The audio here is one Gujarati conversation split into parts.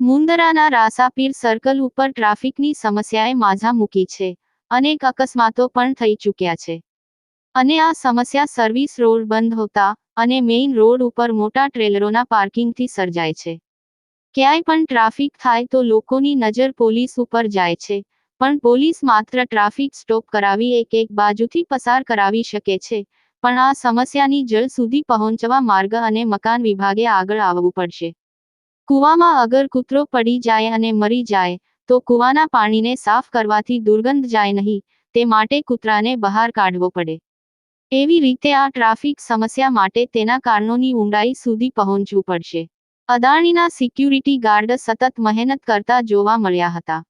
મુંદરાના રાસાપીર સર્કલ ઉપર ટ્રાફિકની સમસ્યાએ માઝા મૂકી છે અનેક અકસ્માતો પણ થઈ ચૂક્યા છે. અને આ સમસ્યા સર્વિસ રોડ બંધ હોતા અને મેઇન રોડ ઉપર મોટા ટ્રેલરોના પાર્કિંગથી સર્જાય છે. ક્યાંય પણ ટ્રાફિક થાય તો લોકોની નજર પોલીસ ઉપર જાય છે પણ પોલીસ માત્ર ટ્રાફિક સ્ટોપ કરાવી એક એક બાજુથી પસાર કરાવી શકે છે, પણ આ સમસ્યાની જળ સુધી પહોંચવા માર્ગ અને મકાન વિભાગે આગળ આવવું પડશે. કૂવામાં અગર કૂતરો પડી જાય અને મરી જાય, તો કૂવાના પાણીને સાફ કરવાથી દુર્ગંધ જાય નહીં, તે માટે કૂતરાને બહાર કાઢવો પડે. એવી રીતે આ ટ્રાફિક સમસ્યા માટે તેના કારણોની ઊંડાઈ સુધી પહોંચવું પડશે. અદાણીના સિક્યુરિટી ગાર્ડ સતત મહેનત કરતા જોવા મળ્યા હતા.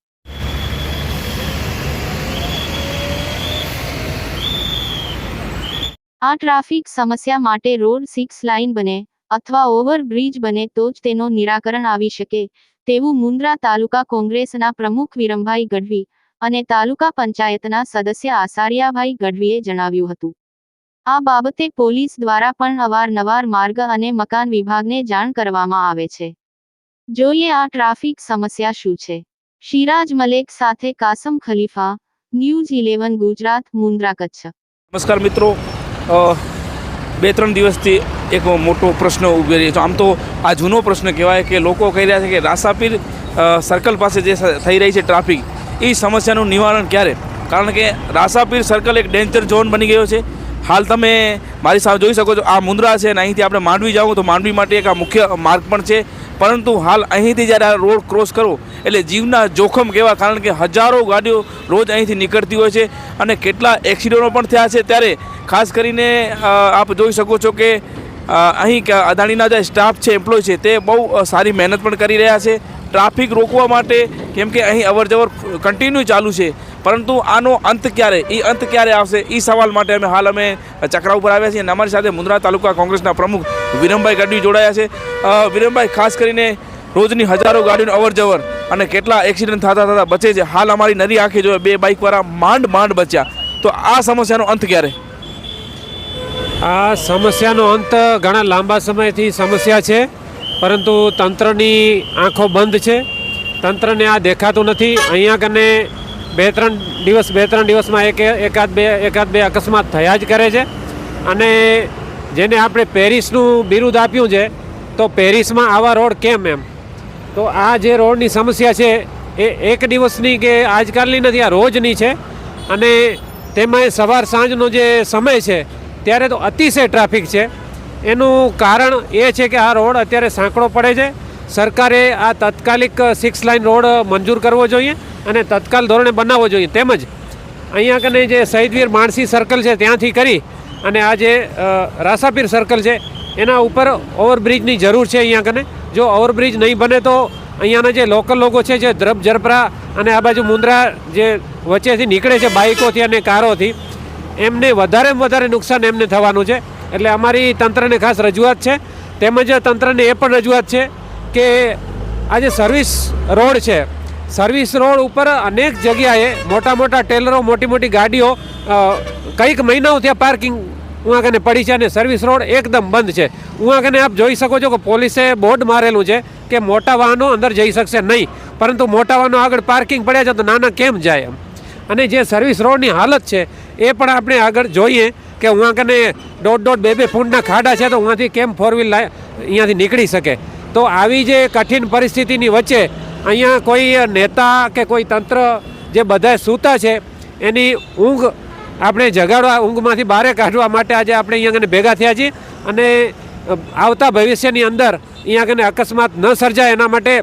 આ ટ્રાફિક સમસ્યા માટે રોડ સિક્સ લાઇન બને અથવા ઓવરબ્રિજ બને તો જ તેનો નિરાકરણ આવી શકે, તેવું મુન્દ્રા તાલુકા કોંગ્રેસના પ્રમુખ વિરમભાઈ ગઢવી અને તાલુકા પંચાયતના સદસ્ય આસારિયાભાઈ ગઢવીએ જણાવ્યું હતું. આ બાબતે પોલીસ દ્વારા પણ અવારનવાર માર્ગ અને મકાન વિભાગને જાણ કરવામાં આવે છે. જોઈએ આ ટ્રાફિક સમસ્યા શું છે. શિરાજ મલેક સાથે કાસમ ખલીફા, ન્યૂઝ ઇલેવન ગુજરાત, મુન્દ્રા કચ્છ. નમસ્કાર મિત્રો બે ત્રણ દિવસથી એક મોટો પ્રશ્ન ઊભી રહ્યો છે. આમ તો આ જૂનો પ્રશ્ન કહેવાય કે લોકો કહી રહ્યા છે કે રાસાપીર સર્કલ પાસે જે થઈ રહી છે ટ્રાફિક એ સમસ્યાનું નિવારણ ક્યારે? કારણ કે રાસાપીર સર્કલ એક ડેન્જર ઝોન બની ગયો છે. હાલ તમે મારી સામે જોઈ શકો છો, આ મુન્દ્રા છે અને અહીંથી આપણે માંડવી જાઓ તો માંડવી માટે એક આ મુખ્ય માર્ગ પણ છે. પરંતુ હાલ અહીંથી જ્યારે આ રોડ ક્રોસ કરો, એટલે જીવના જોખમ કહેવા કારણ કે હજારો ગાડીઓ રોજ અહીંથી નીકળતી હોય છે અને કેટલા એક્સિડન્ટો પણ થયા છે. ત્યારે ખાસ કરીને આપ જોઈ શકો છો કે અહીં અદાણીના જે સ્ટાફ છે એમ્પ્લોય છે, તે બહુ સારી મહેનત પણ કરી રહ્યા છે. ટ્રાફિક રોકવા માટે કેમ કે અહીં અવરજવર કન્ટિન્યુ ચાલુ છે. પરંતુ આનો અંત ક્યારે? એ અંત ક્યારે આવશે? એ સવાલ માટે અમે હાલ અમે ચક્રા ઉપર આવ્યા છીએ અને અમારી સાથે મુન્દ્રા તાલુકા કોંગ્રેસના પ્રમુખ વિરમભાઈ ગઢવી જોડાયા છે. વિરમભાઈ, ખાસ કરીને રોજની હજારો ગાડીઓનું અવરજવર અને કેટલા એક્સિડન્ટ થતા થતા બચે છે. હાલ અમારી નરી આંખે જોયે બે બાઇકવાળા માંડ માંડ બચ્યા. તો આ સમસ્યાનો અંત ક્યારે? આ સમસ્યાનો અંત ઘણા લાંબા સમયથી સમસ્યા છે. પરંતુ તંત્રની આંખો બંધ છે. તંત્રને આ દેખાતું નથી. અહીંયા કને બે ત્રણ દિવસ, બે ત્રણ દિવસમાં એક, એકાદ બે એકાદ બે અકસ્માત થયા જ કરે છે. અને જેને આપણે પેરિસનું બિરુદ આપ્યું છે, તો પેરિસમાં આવા રોડ કેમ એમ? તો આ જે રોડની સમસ્યા છે, એ એક દિવસની કે આજકાલની નથી, આ રોજની છે. અને તેમાં સવાર સાંજનો જે સમય છે, ત્યારે તો અતિશય ટ્રાફિક છે. એનું કારણ એ છે કે આ રોડ અત્યારે સાંકડો પડે છે. સરકારે આ તાત્કાલિક સિક્સ લાઇન રોડ મંજૂર કરવો જોઈએ અને તત્કાલ ધોરણે બનાવવો જોઈએ. તેમજ અહીંયા કને જે શહીદવીર માણસી સર્કલ છે ત્યાંથી કરી અને આ જે રાસાપીર સર્કલ છે, એના ઉપર ઓવરબ્રિજની જરૂર છે અહીંયા કને. જો ઓવરબ્રિજ નહીં બને તો અહીંયાના જે લોકલ લોકો છે, જે દ્રબ જરપરા અને આ બાજુ મુંદ્રા જે વચ્ચેથી નીકળે છે બાઇકોથી અને કારોથી, એમને વધારેમાં વધારે નુકસાન એમને થવાનું છે. એટલે અમારી તંત્રને ખાસ રજૂઆત છે. તેમજ તંત્રને એ પણ રજૂઆત છે કે આ જે સર્વિસ રોડ છે, સર્વિસ રોડ ઉપર અનેક જગ્યાએ મોટા મોટા ટેલરો, મોટી મોટી ગાડીઓ કંઈક મહિનાઓ ત્યાં પાર્કિંગ ઉहाँ કને પડી છે અને સર્વિસ રોડ એકદમ બંધ છે. ઉहाँ કને આપ જોઈ શકો છો કે પોલીસે બોર્ડ મારેલું છે કે મોટા વાહનો અંદર જઈ શકશે નહીં. પરંતુ મોટા વાહનો આગળ પાર્કિંગ પડ્યા છે તો નાના કેમ જાય એમ. અને જે સર્વિસ રોડની હાલત છે, એ પણ આપણે આગળ જોઈએ. કે ઉहाँ કને દોઢ દોઢ બે બે ફૂટના ખાડા છે તો ઉहाँથી કેમ ફોર વ્હીલ અહીંયાથી નીકળી શકે? તો આવી જે કઠિન પરિસ્થિતિની વચ્ચે અહીંયા કોઈ નેતા કે કોઈ તંત્ર જે બધા સૂતા છે, એની ઊંઘ આપણે જગાડવા ઊંઘમાંથી બહાર કાઢવા માટે આજે આપણે અહીંયા ભેગા થયા છીએ અને આવતા ભવિષ્યની અંદર અહીંયા કને અકસ્માત ન સર્જાય. એના માટે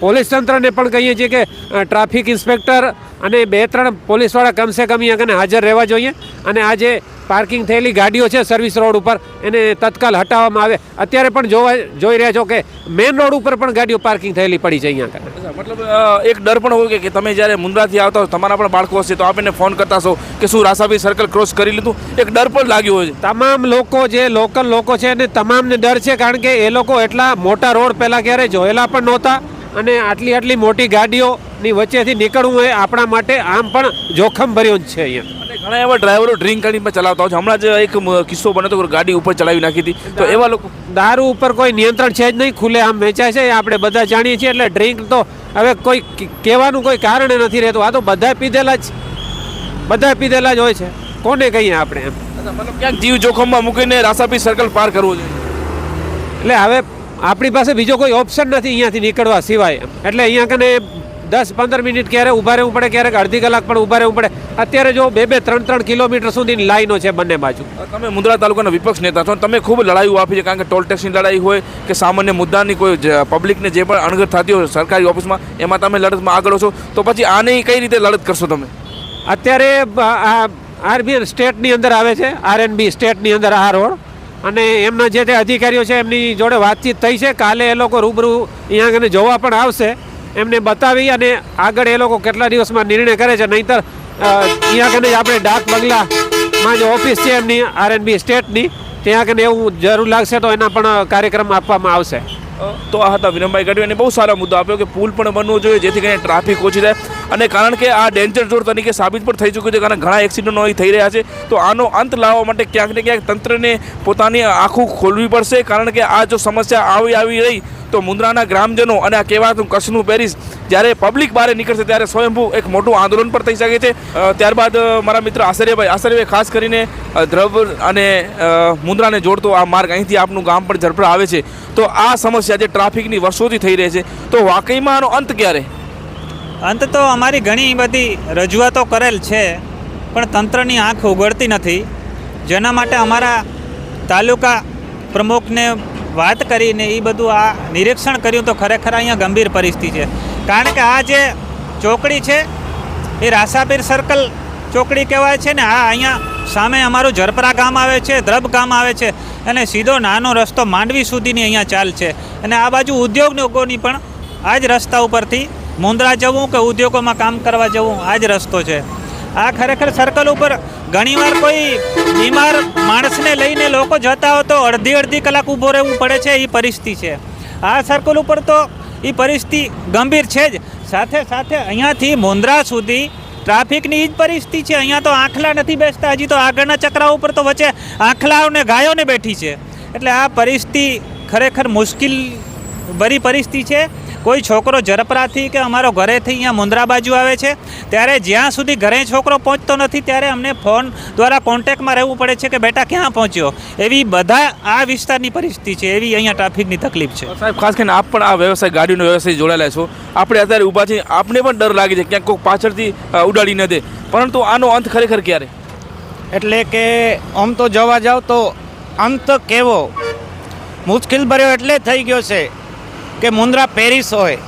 પોલીસ તંત્રને પણ કહીએ છીએ કે ટ્રાફિક ઇન્સ્પેક્ટર અને બે ત્રણ પોલીસવાળા કમસે કમ અહીંયા કને હાજર રહેવા જોઈએ. અને આ જે પાર્કિંગ થયેલી ગાડીઓ છે સર્વિસ રોડ ઉપર એને તત્કાલ હટાવવામાં આવે. અત્યારે પણ જોવા જોઈ રહ્યા છો કે મેઇન રોડ ઉપર પણ ગાડીઓ પાર્કિંગ થયેલી પડી છે અહીંયા કને મતલબ એક ડર પણ હોય કે- તમે જ્યારે મુન્દ્રાથી આવતા હો તમારા પણ બાળકો હશે તો આપ એને ફોન કરતા હશો કે શું રાસાબી સર્કલ ક્રોસ કરી લીધું? એક ડર પણ લાગ્યો હોય છે. તમામ લોકો જે લોકલ લોકો છે એને તમામને ડર છે કારણ કે એ લોકો એટલા મોટા રોડ પહેલાં ક્યારે જોયેલા પણ નહોતા અને આટલી આટલી મોટી ગાડીઓની વચ્ચેથી નીકળવું એ આપણા માટે આમ પણ જોખમ ભર્યું જ છે અહીંયા. ઘણા એવા ડ્રાઈવરો ડ્રિંક કરીને ચલાવતા હોય છે. હમણાં જ એક કિસ્સો બન્યો તો ગાડી ઉપર ચલાવી નાખી હતી. તો એવા લોકો દારૂ ઉપર કોઈ નિયંત્રણ છે જ નહીં ખુલ્લે આમ વેચાય છે. આપણે બધા જાણીએ છીએ એટલે ડ્રિંક તો હવે કોઈ કહેવાનું કોઈ કારણ નથી રહેતું. આ તો બધા પીધેલા જ. બધા પીધેલા જ હોય છે. કોને કહીએ આપણે એમ? મતલબ ક્યાંક જીવ જોખમમાં મૂકીને રાસાપી સર્કલ પાર કરવો જોઈએ. એટલે હવે આપણી પાસે બીજો કોઈ ઓપ્શન નથી અહીંયાથી નીકળવા સિવાય. એટલે અહીંયા કને દસ પંદર મિનિટ ક્યારે ઊભા રહેવું પડે ક્યારેક અડધી કલાક પણ ઊભા રહેવું પડે. અત્યારે જો બે બે ત્રણ ત્રણ કિલોમીટર સુધીની લાઈનો છે બંને બાજુ. તમે મુંદ્રા તાલુકાના વિપક્ષ નેતા છો તમે ખૂબ લડાઈઓ આપી છે કારણ કે ટોલ ટેક્સની લડાઈ હોય કે સામાન્ય મુદ્દાની કોઈ પબ્લિકને જે પણ અણગત થતી હોય સરકારી ઓફિસમાં એમાં તમે લડતમાં આગળ છો તો પછી આને કઈ રીતે લડત કરશો તમે? અત્યારે આરબીએન સ્ટેટની અંદર આવે છે આરએનબી સ્ટેટની અંદર આ રોડ. અને એમના જે તે અધિકારીઓ છે, એમની જોડે વાતચીત થઈ છે. કાલે એ લોકો રૂબરૂ અહીંયા આગળ જોવા પણ આવશે. એમને બતાવી અને આગળ એ લોકો કેટલા દિવસમાં નિર્ણય કરે છે. નહીંતર અહીંયા આગળ આપણે ડાક બંગલામાં જે ઓફિસ છે, એમની આરએનબી સ્ટેટની, ત્યાં આગળ એવું જરૂર લાગશે તો એના પણ કાર્યક્રમ આપવામાં આવશે. તો આ હતા વિરમભાઈ ગઢવી અને બહુ સારા મુદ્દો આપ્યો કે પુલ પણ બનવો જોઈએ, જેથી કરીને ટ્રાફિક ઓછી થાય. અને કારણ કે આ ડેન્જર ઝોન તરીકે સાબિત પણ થઈ ચૂક્યું છે, કારણ ઘણા એક્સિડન્ટો અહીં થઈ રહ્યા છે. તો આનો અંત લાવવા માટે ક્યાંક ને ક્યાંક તંત્રને પોતાની આંખો ખોલવી પડશે. કારણ કે આ જો સમસ્યા આવી આવી રહી, તો મુન્દ્રાના ગ્રામજનો અને આ કહેવાતું કચ્છનું પેરિસ, જ્યારે પબ્લિક બહાર નીકળશે, ત્યારે સ્વયંભૂ એક મોટું આંદોલન પણ થઈ શકે છે. ત્યારબાદ મારા મિત્ર આશ્ચર્યભાઈ આશ્ચર્યભાઈ ખાસ કરીને દ્રવ અને મુન્દ્રાને જોડતો આ માર્ગ અહીંથી આપનું ગામ પણ ઝડપડા આવે છે. તો આ સમસ્યા જે ટ્રાફિકની વર્ષોથી થઈ રહી છે, તો વાકઈમાં આનો અંત ક્યારે? અંત તો અમારી ઘણી બધી રજૂઆતો કરેલ છે, પણ તંત્રની આંખ ઉગડતી નથી. જેના માટે અમારા તાલુકા પ્રમુખને વાત કરીને એ બધું આ નિરીક્ષણ કર્યું તો ખરેખર અહીંયા ગંભીર પરિસ્થિતિ છે. કારણ કે આ જે ચોકડી છે, એ રાસાપીર સર્કલ ચોકડી કહેવાય છે ને, આ અહીંયા સામે અમારું ઝરપરા ગામ આવે છે, દ્રબ ગામ આવે છે, અને સીધો નાનો રસ્તો માંડવી સુધીની અહીંયા ચાલ છે. અને આ બાજુ ઉદ્યોગોની પણ આ જ રસ્તા ઉપરથી મુંદ્રા જવું કે ઉદ્યોગોમાં કામ કરવા જવું, આ જ રસ્તો છે. આ ખરેખર સર્કલ ઉપર ઘણીવાર કોઈ બીમાર માણસને લઈને લોકો જતા હોય તો અડધી અડધી કલાક ઊભો રહેવું પડે છે, એ પરિસ્થિતિ છે. આ સર્કલ ઉપર તો એ પરિસ્થિતિ ગંભીર છે જ. સાથે સાથે અહીંયાથી મુંદ્રા સુધી ટ્રાફિકની જ પરિસ્થિતિ છે. અહીંયા તો આંખલા નથી બેસતા, હજી તો આગળના ચક્રા ઉપર તો વચ્ચે આંખલાઓ ને ગાયોને બેઠી છે. એટલે આ પરિસ્થિતિ ખરેખર મુશ્કેલ ભરી પરિસ્થિતિ છે. કોઈ છોકરો જરપરાથી કે અમારો ઘરેથી અહીંયા મુંદ્રા બાજુ આવે છે ત્યારે જ્યાં સુધી ઘરે છોકરો પહોંચતો નથી ત્યારે અમને ફોન દ્વારા કોન્ટેક્ટમાં રહેવું પડે છે કે બેટા ક્યાં પહોંચ્યો? એવી બધા આ વિસ્તારની પરિસ્થિતિ છે એવી અહીંયા ટ્રાફિકની તકલીફ છે. સાહેબ ખાસ કરીને આપ પણ આ વ્યવસાય ગાડીનો વ્યવસાય જોડાયેલા છો. આપણે અત્યારે ઊભા છીએ આપને પણ ડર લાગે છે ક્યાંક કોઈક પાછળથી ઉડાડી ન દે. પરંતુ આનો અંત ખરેખર ક્યારે? એટલે કે આમ તો જવા જાવ તો અંત કેવો? મુશ્કેલ ભર્યો એટલે થઈ ગયો છે. કે મુન્દ્રા પેરિસ હોય.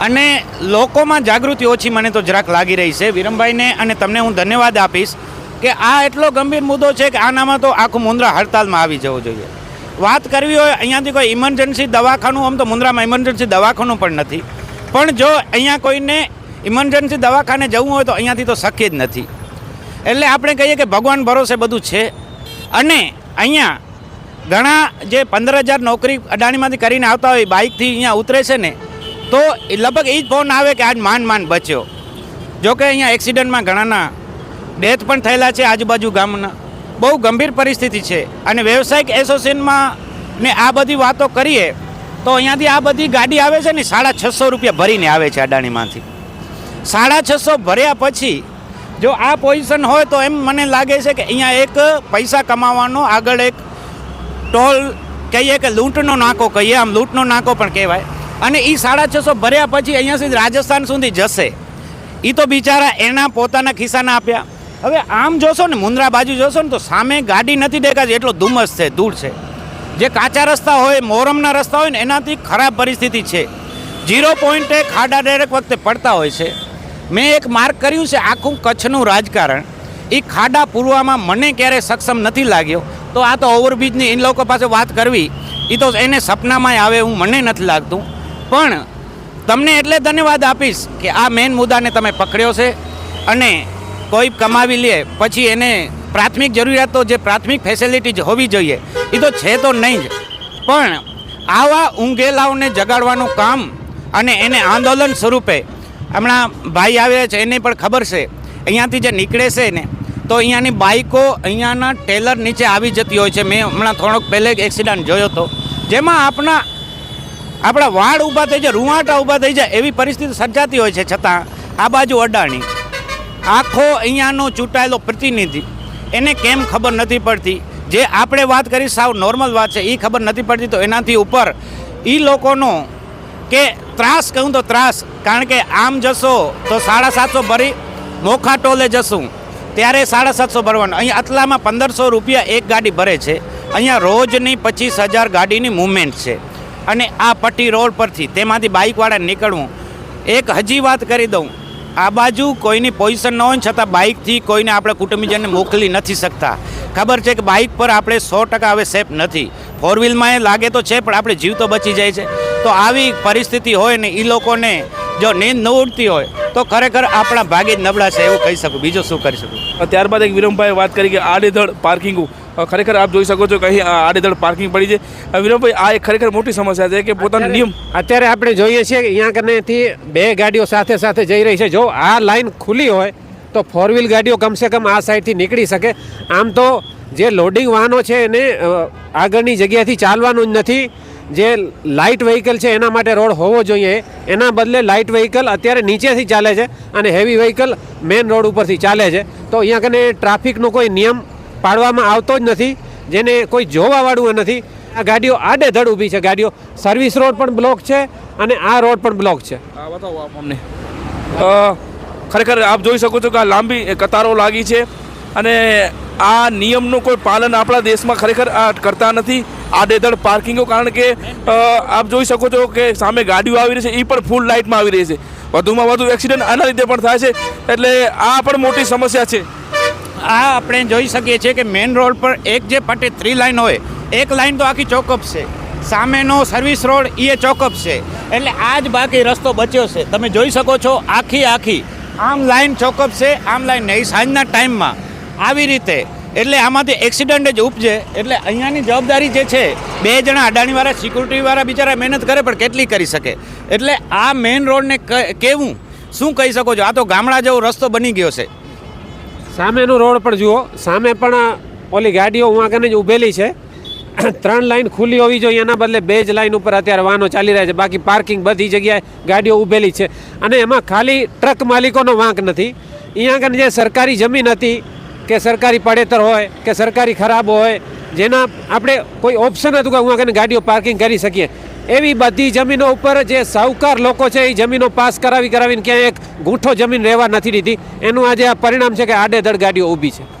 અને લોકોમાં જાગૃતિ ઓછી મને તો જરાક લાગી રહી છે. વિરમભાઈને અને તમને હું ધન્યવાદ આપીશ કે આ એટલો ગંભીર મુદ્દો છે કે આનામાં તો આખું મુન્દ્રા હડતાલમાં આવી જવું જોઈએ. વાત કરવી હોય અહીંયાથી કોઈ ઇમરજન્સી દવાખાનું, આમ તો મુન્દ્રામાં ઇમરજન્સી દવાખાનું પણ નથી. પણ જો અહીંયા કોઈને ઇમરજન્સી દવાખાને જવું હોય તો અહીંયાથી તો શક્ય જ નથી. એટલે આપણે કહીએ કે ભગવાન ભરોસે બધું છે. અને અહીંયા ઘણા જે પંદર હજાર નોકરી અડાણીમાંથી કરીને આવતા હોય, બાઇકથી અહીંયા ઉતરે છે ને, તો લગભગ એ જ ફોન આવે કે આજ માંડ માંડ બચ્યો. જોકે અહીંયા એક્સિડન્ટમાં ઘણાના ડેથ પણ થયેલા છે આજુબાજુ ગામના. બહુ ગંભીર પરિસ્થિતિ છે. અને વ્યવસાયિક એસોસિએશનમાં ને આ બધી વાતો કરીએ, તો અહીંયાથી આ બધી ગાડી આવે છે ને, સાડા છસો રૂપિયા ભરીને આવે છે અડાણીમાંથી સાડા છસો ભર્યા પછી જો આ પોઝિશન હોય તો એમ મને લાગે છે કે અહીંયા એક પૈસા કમાવાનો, આગળ એક ટોલ કહીએ કે લૂંટનો નાકો કહીએ, આમ લૂંટનો નાકો પણ કહેવાય. અને એ સાડા છસો ભર્યા પછી અહીંયા સુધી રાજસ્થાન સુધી જશે. એ તો બિચારા એના પોતાના ખિસ્સાના આપ્યા. હવે આમ જોશો ને મુંદ્રા બાજુ જોશો ને, તો સામે ગાડી નથી દેખાતી, એટલો ધુમ્મસ છે, ધૂળ છે. જે કાચા રસ્તા હોય મોરમના રસ્તા હોય ને, એનાથી ખરાબ પરિસ્થિતિ છે. ઝીરો પોઈન્ટે ખાડા દરેક વખતે પડતા હોય છે. મેં એક માર્ક કર્યું છે, આખું કચ્છનું રાજકારણ. એ ખાડા પૂરવામાં મને ક્યારેય સક્ષમ નથી લાગ્યો. તો આ તો ઓવરબ્રિજની એ લોકો પાસે વાત કરવી એ તો એને સપનામાં આવે હું મને નથી લાગતું. પણ તમને એટલે ધન્યવાદ આપીશ કે આ મેન મુદ્દાને તમે પકડ્યો છે અને કોઈ કમાવી લે, પછી એને પ્રાથમિક જરૂરિયાતો જે પ્રાથમિક ફેસિલિટી હોવી જોઈએ એ તો છે તો નહીં જ. પણ આવા ઊંઘેલાઓને જગાડવાનું કામ અને એને આંદોલન સ્વરૂપે, હમણાં ભાઈ આવ્યા છે, એને પણ ખબર છે. અહીંયાથી જે નીકળે છે ને તો અહીંયાની બાઇકો અહીંયાના ટેલર નીચે આવી જતી હોય છે. મેં હમણાં થોડોક પહેલે એક એક્સિડન્ટ જોયો હતો. જેમાં આપણા આપણા વાળ ઊભા થઈ જાય, રૂવાટા ઊભા થઈ જાય એવી પરિસ્થિતિ સર્જાતી હોય છે. છતાં આ બાજુ અડાણી આખો અહીંયાનો ચૂંટાયેલો પ્રતિનિધિ, એને કેમ ખબર નથી પડતી? જે આપણે વાત કરી, સાવ નોર્મલ વાત છે એ ખબર નથી પડતી. તો એનાથી ઉપર એ લોકોનો કે ત્રાસ કહું તો ત્રાસ. કારણ કે આમ જશો તો સાડા સાતસો ભરી મોખા ટોલે જશું. ત્યારે સાડા સાતસો ભરવાનું. અહીંયા આટલામાં પંદરસો રૂપિયા એક ગાડી ભરે છે. અહીંયા રોજની પચીસ હજાર ગાડીની મૂવમેન્ટ છે. અને આ પટ્ટી રોડ પરથી તેમાંથી બાઇકવાળા નીકળવું. એક હજી વાત કરી દઉં. આ બાજુ કોઈની પોઝિશન ન હોય છતાં બાઇકથી કોઈને આપણે કુટુંબીજનને મોકલી નથી શકતા. ખબર છે કે બાઇક પર આપણે સો ટકા હવે સેફ નથી. ફોર વ્હીલમાં એ લાગે તો છે, પણ આપણે જીવ તો બચી જાય છે. તો આવી પરિસ્થિતિ હોય ને એ લોકોને જો નીંદ ન ઉડતી હોય તો ખરેખર આપણા ભાગે જ નબળા છે એવું કહી શકું. બીજું શું કરી શકું? ત્યારબાદ એક વિરમભાઈ વાત કરી કે આડેધડ પાર્કિંગ ખરેખર આપ જોઈ શકો છો કે અહીં આ આડેધડ પાર્કિંગ પડી છે. વિરમભાઈ આ એક ખરેખર મોટી સમસ્યા છે કે પોતાનો નિયમ અત્યારે આપણે જોઈએ છીએ કે અહીંયા કનેથી બે ગાડીઓ સાથે સાથે જઈ રહી છે. જો આ લાઈન ખુલ્લી હોય તો ફોર વ્હીલ ગાડીઓ કમસે કમ આ સાઈડથી નીકળી શકે. આમ તો જે લોડિંગ વાહનો છે એને આગળની જગ્યાથી ચાલવાનું જ નથી. જે લાઇટ વ્હીકલ છે, એના માટે રોડ હોવો જોઈએ. એના બદલે લાઇટ વ્હીકલ અત્યારે નીચેથી ચાલે છે અને હેવી વ્હીકલ મેઇન રોડ ઉપરથી ચાલે છે. તો અહીંયા કને ટ્રાફિકનો કોઈ નિયમ પાડવામાં આવતો જ નથી, જેને કોઈ જોવાવાળું નથી. આ ગાડીઓ આડેધડ ઊભી છે, ગાડીઓ સર્વિસ રોડ પણ બ્લોક છે અને આ રોડ પણ બ્લોક છે. બતાવો આપ ખરેખર આપ જોઈ શકો છો કે આ લાંબી કતારો લાગી છે અને આ નિયમનું કોઈ પાલન આપણા દેશમાં ખરેખર આ કરતા નથી. આડેધડ પાર્કિંગો કારણ કે આપ જોઈ શકો છો કે સામે ગાડીઓ આવી રહી છે એ પણ ફૂલ લાઇટમાં આવી રહી છે. વધુમાં વધુ એક્સિડન્ટ આના લીધે પણ થાય છે, એટલે આ પણ મોટી સમસ્યા છે. આ આપણે જોઈ શકીએ છીએ કે મેઇન રોડ પર એક જે પટે થ્રી લાઇન હોય, એક લાઈન તો આખી ચોકઅપ છે. સામેનો સર્વિસ રોડ એ ચોકઅપ છે. એટલે આ જ બાકી રસ્તો બચ્યો છે. તમે જોઈ શકો છો, આખી આખી આમ લાઇન ચોકઅપ છે, આમ લાઈન નહીં. સાંજના ટાઈમમાં આવી રીતે એટલે આમાંથી એક્સિડન્ટ જ ઉપજે. એટલે અહીંયાની જવાબદારી જે છે, બે જણા અડાણીવાળા સિક્યુરિટીવાળા બિચારા મહેનત કરે પણ કેટલી કરી શકે? એટલે આ મેઇન રોડને ક- કેવું? શું કહી શકો છો? આ તો ગામડા જેવો રસ્તો બની ગયો છે. સામેનો રોડ પણ જુઓ. સામે પણ ઓલી ગાડીઓ હું જ ઊભેલી છે. ત્રણ લાઈન ખુલ્લી હોવી જોઈએ. એના બદલે બે જ લાઈન ઉપર અત્યારે વાહનો ચાલી રહ્યા છે. બાકી પાર્કિંગ બધી જગ્યાએ ગાડીઓ ઊભેલી છે. અને એમાં ખાલી ટ્રક માલિકોનો વાંક નથી. અહીંયા આગળ જે સરકારી જમીન હતી કે સરકારી પડેતર હોય, કે સરકારી ખરાબ હોય, જેના આપણે કોઈ ઓપ્શન હતું કે હું આગળ ગાડીઓ પાર્કિંગ કરી શકીએ. એવી બધી જમીનો ઉપર જે સાહુકાર લોકો છે, એ જમીનો પાસ કરાવી કરાવીને ક્યાંય એક ગૂંઠો જમીન રહેવા નથી દીધી. એનું આજે આ પરિણામ છે કે આડેધડ ગાડીઓ ઊભી છે.